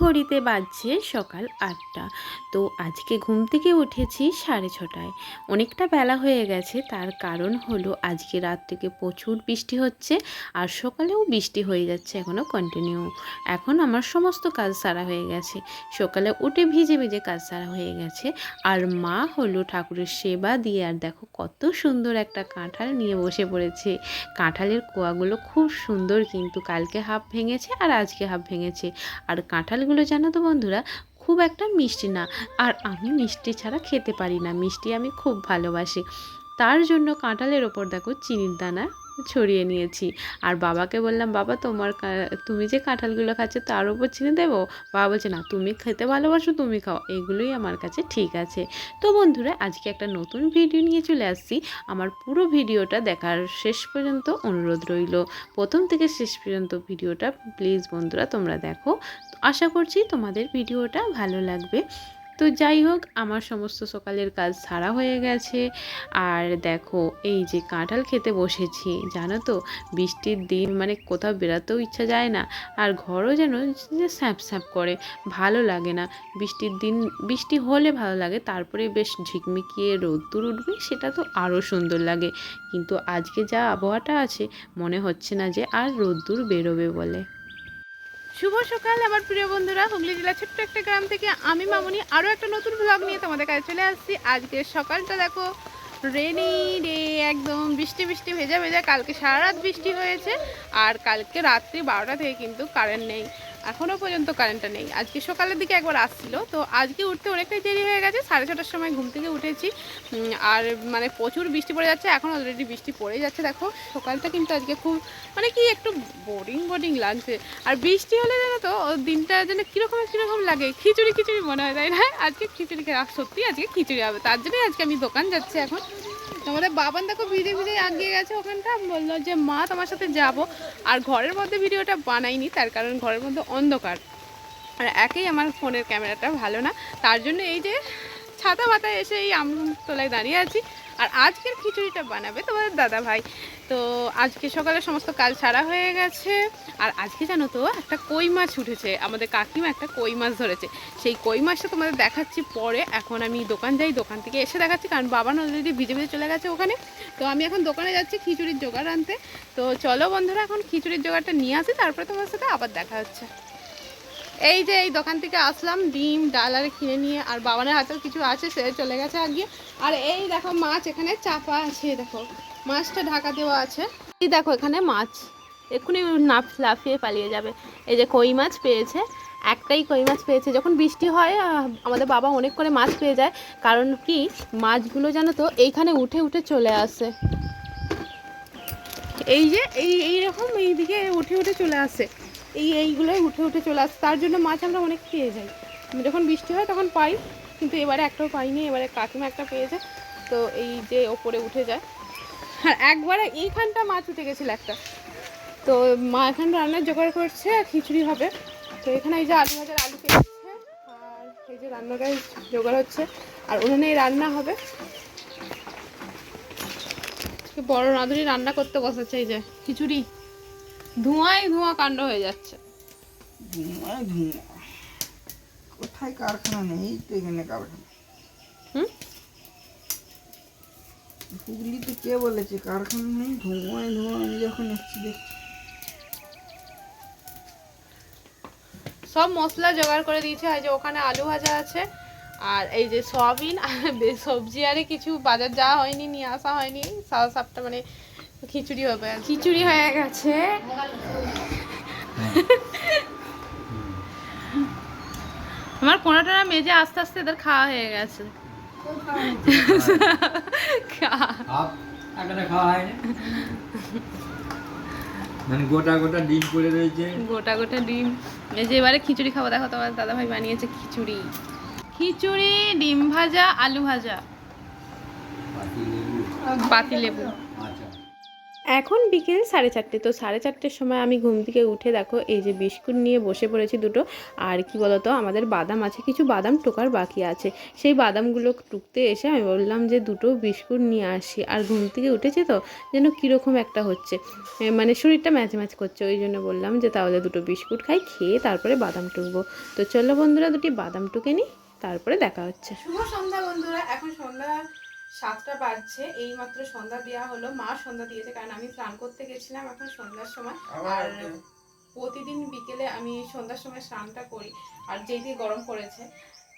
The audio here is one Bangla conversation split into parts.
ঘড়িতে বাজছে সকাল আটটা। তো আজকে ঘুম থেকে উঠেছি সাড়ে ছটায়। অনেকটা বেলা হয়ে গেছে, তার কারণ হলো আজকে রাত থেকে প্রচুর বৃষ্টি হচ্ছে আর সকালেও বৃষ্টি হয়ে যাচ্ছে এখনও কন্টিনিউ এখন আমার সমস্ত কাজ সারা হয়ে গেছে। সকালে উঠে ভিজে ভিজে কাজ সারা হয়ে গেছে। আর মা হলো ঠাকুরের সেবা দিয়ে, আর দেখো কত সুন্দর একটা কাঁঠাল নিয়ে বসে পড়েছে। কাঁঠালের কোয়াগুলো খুব সুন্দর কিন্তু কালকে হাফ ভেঙেছে আর আজকে হাফ ভেঙেছে। আর কাঁঠালগুলো জানো তো বন্ধুরা, খুব একটা মিষ্টি না। আর আমি মিষ্টি ছাড়া খেতে পারি না। মিষ্টি আমি খুব ভালোবাসি। তার জন্য কাঁঠালের ওপর দেখো চিনির দানা ছড়িয়ে নিয়েছি। আর বাবাকে বললাম, বাবা, তোমার তুমি যে কাঁঠালগুলো খাচ্ছ তার উপর চিনি দেবো? বাবা বলছে, না, তুমি খেতে ভালোবাসো, তুমি খাও। এগুলোই আমার কাছে ঠিক আছে। তো বন্ধুরা, আজকে একটা নতুন ভিডিও নিয়ে চলে আসছি। আমার পুরো ভিডিওটা দেখার শেষ পর্যন্ত অনুরোধ রইল। প্রথম থেকে শেষ পর্যন্ত ভিডিওটা প্লিজ বন্ধুরা তোমরা দেখো। আশা করছি তোমাদের ভিডিওটা ভালো লাগবে। তো যাই হোক, আমার সমস্ত সকালের কাজ সারা হয়ে গেছে। আর দেখো, এই যে কাঁঠাল খেতে বসেছি, জানো তো? বৃষ্টির দিন মানে কোথাও বেরাতেও ইচ্ছা যায় না। আর ঘরও যেন যে স্যাঁপ স্যাঁপ করে, ভালো লাগে না। বৃষ্টির দিন, বৃষ্টি হলে ভালো লাগে, তারপরে বেশ ঝিকমিকিয়ে রোদ্দুর উঠবে, সেটা তো আরও সুন্দর লাগে। কিন্তু আজকে যা আবহাওয়াটা আছে, মনে হচ্ছে না যে আর রোদ্দুর বেরোবে বলে। শুভ সকাল, আমার প্রিয় বন্ধুরা। হুগলি জেলার ছোট্ট একটা গ্রাম থেকে আমি মামনি আরও একটা নতুন ব্লগ নিয়ে তোমাদের কাছে চলে আসছি। আজকে সকালটা দেখো রেনি ডে একদম বৃষ্টি বৃষ্টি, ভেজা ভেজা। কালকে সারা রাত বৃষ্টি হয়েছে আর কালকে রাত্রি বারোটা থেকে কিন্তু কারেন্ট নেই। এখনও পর্যন্ত কারেন্টটা নেই। আজকে সকালের দিকে একবার আসছিল। তো আজকে উঠতে অনেকটাই দেরি হয়ে গেছে। সাড়ে ছটার সময় ঘুম থেকে উঠেছি। আর মানে প্রচুর বৃষ্টি পড়ে যাচ্ছে। এখন অলরেডি বৃষ্টি পড়ে যাচ্ছে। দেখো, সকালটা কিন্তু আজকে খুব মানে কি একটু বোরিং বোরিং লাগছে। আর বৃষ্টি হলে জানো তো দিনটা যেন কীরকম কীরকম লাগে। খিচুড়ি খিচুড়ি মনে হয়, তাই না? আজকে খিচুড়ি সত্যি আজকে খিচুড়ি হবে। তার জন্যই আজকে আমি দোকান যাচ্ছি এখন। তোমাদের বাবান দেখো ভিজে ভিজে আগিয়ে গেছে ওখানটা। বলল যে, মা, তোমার সাথে যাব। আর ঘরের মধ্যে ভিডিওটা বানাইনি, তার কারণ ঘরের মধ্যে অন্ধকার। আর একেই আমার ফোনের ক্যামেরাটা ভালো না। তার জন্য এই যে ছাতা মাথায় এসে এই আমতলায় দাঁড়িয়ে আছি। আর আজকের খিচুড়িটা বানাবে তোমাদের দাদা ভাই তো আজকে সকালে সমস্ত কাজ ছাড়া হয়ে গেছে। আর আজকে জানো তো, একটা কই মাছ উঠেছে। আমাদের কাকিমা একটা কই মাছ ধরেছে। সেই কই মাছটা তোমাদের দেখাচ্ছি পরে। এখন আমি দোকান যাই, দোকান থেকে এসে দেখাচ্ছি। কারণ বাবা অলরেডি ভিজে ভিজে চলে গেছে ওখানে। তো আমি এখন দোকানে যাচ্ছি খিচুড়ির জোগাড় আনতে। তো চলো বন্ধুরা, এখন খিচুড়ির জোগাড়টা নিয়ে আসি। তারপরে তোমার সাথে আবার দেখা হচ্ছে। এই যে এই দোকান থেকে আসলাম, ডিম, ডাল আর কিনে নিয়ে, আর বাবানের হাতেও কিছু আছে, সে চলে গেছে আগে। আর এই দেখো মাছ, এখানে চাপা আছে, দেখো। মাছটা ঢাকা দেওয়া আছে। এই দেখো এখানে মাছ। এক্ষুনি নাফ, লাফিয়ে পালিয়ে যাবে। এই যে কই মাছ পেয়েছে, একটাই কই মাছ পেয়েছে। যখন বৃষ্টি হয় আমাদের বাবা অনেক করে মাছ পেয়ে যায়। কারণ কি, মাছগুলো জানো তো, এইখানে উঠে উঠে চলে আসে। এই যে, এই, এইরকম এইদিকে উঠে উঠে চলে আসে। এই এইগুলোই উঠে উঠে চলে আসে। তার জন্য মাছ আমরা অনেক পেয়ে যাই। যখন বৃষ্টি হয় তখন পাই, কিন্তু এবারে একটাও পাইনি, এবারে কাকিমা একটা পেয়েছে। তো এই যে ওপরে উঠে যায়। আর একবারে এইখানটা মাছ উঠে গেছিল একটা। তো মা এখানে রান্নার জোগাড় করছে, আর খিচুড়ি হবে। তো এখানে এই যে আলু ভাজার আলু কেটেছে আর এই যে রান্নাটা জোগাড় হচ্ছে। আর উনুনে রান্না হবে। বড় রাঁধুনি রান্না করতে বসেছে, এই যে খিচুড়ি। ধোঁয়ায় ধোঁয়া কাণ্ড হয়ে যাচ্ছে। ধোঁয়ায় ধোঁয়া। কোথায় কারখানা নেই তো এখানে কারখানা? হুম? হুগলিতে কে বলেছে কারখানা নেই? ধোঁয়ায় ধোঁয়া আমি যখন এসছি দেখছি। সব মশলা জোগাড় করে দিয়েছে। এই যে ওখানে আলু ভাজা আছে আর এই যে সয়াবিন আর সবজি আরে কিছু বাজার যাওয়া হয়নি নিয়ে আসা হয়নি। সাদা সাপটা মানে খিচুড়ি হবে খিচুড়ি হয়ে গেছে। আমার কোনাটা মেজে আস্তে আস্তে এদের খাওয়া হয়ে গেছে। মানে গোটা গোটা ডিম পড়ে রয়েছে। গোটা গোটা ডিম। এই যে এবারে খিচুড়ি খাব দেখো তোমার দাদা ভাই বানিয়েছে খিচুড়ি। খিচুড়ি ডিম ভাজা আলু ভাজা। পাতি লেবু পাতি লেবু এখন বিকেল সাড়ে চারটে, তো সাড়ে চারটের সময় আমি ঘুম থেকে উঠে দেখো এই যে বিস্কুট নিয়ে বসে পড়েছি দুটো। আর কি বলতো, আমাদের বাদাম আছে, কিছু বাদাম টোকার বাকি আছে। সেই বাদামগুলো টুকতে এসে আমি বললাম যে দুটো বিস্কুট নিয়ে আসি। আর ঘুম থেকে উঠেছে তো, যেন কীরকম একটা হচ্ছে। মানে শরীরটা ম্যাচ ম্যাচ করছে, ওই জন্য বললাম যে তাহলে দুটো বিস্কুট খাই, খেয়ে তারপরে বাদাম টুকবো। তো চলো বন্ধুরা, দুটি বাদাম টুকে নিই, তারপরে দেখা হচ্ছে। শুভ সন্ধ্যা বন্ধুরা, এখন সন্ধ্যা সাতটা বাজছে এই মাত্র সন্ধ্যা দেওয়া হলো। মা সন্ধ্যা দিয়েছে কারণ আমি স্নান করতে গেছিলাম এখন সন্ধ্যার সময়। আর প্রতিদিন বিকেলে আমি সন্ধ্যার সময় স্নানটা করি আর যেই দিয়ে গরম পড়েছে।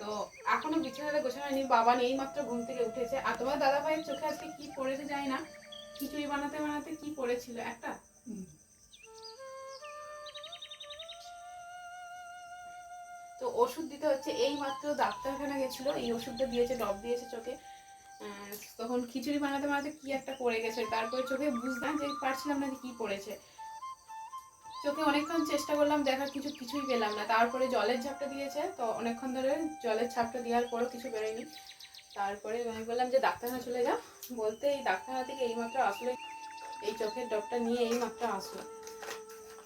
তো এখনও বিছানাটা গোছানো হয়নি বাবা এই মাত্র ঘুম থেকে উঠেছে। আর তোমার দাদা ভাইয়ের চোখে আজকে কি পড়েছে জানি না। খিচুড়ি বানাতে বানাতে কি পড়েছিল একটা? তো ওষুধ দিতে হচ্ছে এই মাত্র ডাক্তারখানা গেছিল এই ওষুধটা দিয়েছে ডব দিয়েছে চোখে। তখন খিচুড়ি বানাতে বানাতে কি একটা পড়ে গেছে, তারপরে চোখে বুঝলাম যে পারছিলাম না যে কি পড়েছে। চোখে অনেকক্ষণ চেষ্টা করলাম, দেখার কিছু কিছুই পেলাম না। তারপরে জলের ঝাপটা দিয়েছে, তো অনেকক্ষণ ধরে জলের ছাপটা দেওয়ার পরও কিছু বেরোয়নি। তারপরে আমি বললাম যে ডাক্তারখানা চলে যাও। বলতে এই ডাক্তারখানা থেকে এইমাত্র আসলে। এই চোখের ডবটা নিয়ে এইমাত্র আসলো।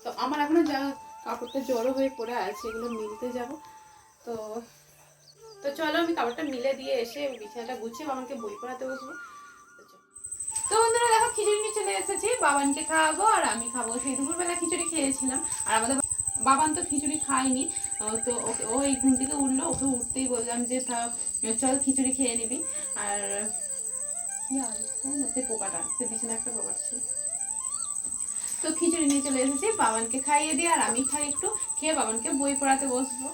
তো আমার এখনও যা কাপড়টা জড়ো হয়ে পড়ে আছে, এগুলো মিলতে যাব। তো তো চলো আমি কাপড়টা মিলে দিয়ে এসে বিছানাটা গুছিয়ে বাবানকে বই পড়াতে বসবো। তো বন্ধুরা, দেখো খিচুড়ি নিয়ে চলে এসেছি। বাবানকে খাওয়াবো আর আমি খাব। সেই দুপুরবেলা খিচুড়ি খেয়েছিলাম। আর আমাদের বাবান তো খিচুড়ি খায়নি। তো ওকে, ও এই ঘুম থেকে উঠল। ওকে উঠতেই বললাম যে চল খিচুড়ি খেয়ে নিবি। আর সে পোকাটা, সে বিছানা একটা পোকা ছিল। তো খিচুড়ি নিয়ে চলে এসেছি। বাবানকে খাইয়ে দিয়ে আর আমি খাই একটু। খেয়ে বাবানকে বই পড়াতে বসবো।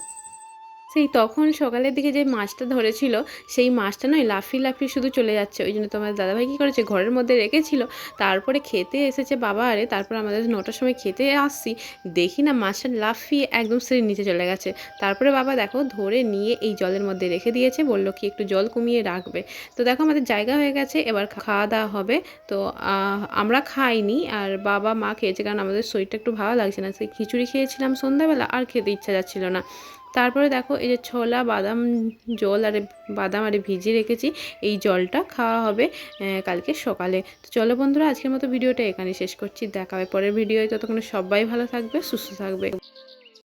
সেই তখন সকালের দিকে যে মাছটা ধরেছিল, সেই মাছটা নয়, লাফিয়ে লাফিয়ে শুধু চলে যাচ্ছে। ওই জন্য তোমার দাদাভাই কী করেছে, ঘরের মধ্যে রেখেছিল। তারপরে খেতে এসেছে বাবা, আরে তারপর আমাদের নটার সময় খেতে আসছি। দেখি না মাছটা লাফিয়ে একদম সিঁড়ির নিচে চলে গেছে। তারপরে বাবা দেখো, ধরে নিয়ে এই জলের মধ্যে রেখে দিয়েছে, বলল কি একটু জল কমিয়ে রাখবে। তো দেখো আমাদের জায়গা হয়ে গেছে, এবার খাওয়া দাওয়া হবে। তো আমরা খাইনি, আর বাবা, মা খেয়েছে, কারণ আমাদের শরীরটা একটু ভালো লাগছে না। সেই খিচুড়ি খেয়েছিলাম সন্ধ্যাবেলা, আর খেতে ইচ্ছা যাচ্ছিল না। তারপরে দেখো এই যে ছোলা, বাদাম জল আর বাদাম আর ভিজিয়ে রেখেছি, এই জলটা খাওয়া হবে কালকে সকালে। তো চলো বন্ধুরা, আজকের মতো ভিডিওটা এখানে শেষ করছি। দেখা হবে পরের ভিডিওয়। ততক্ষণ সবাই ভালো থাকবে, সুস্থ থাকবে।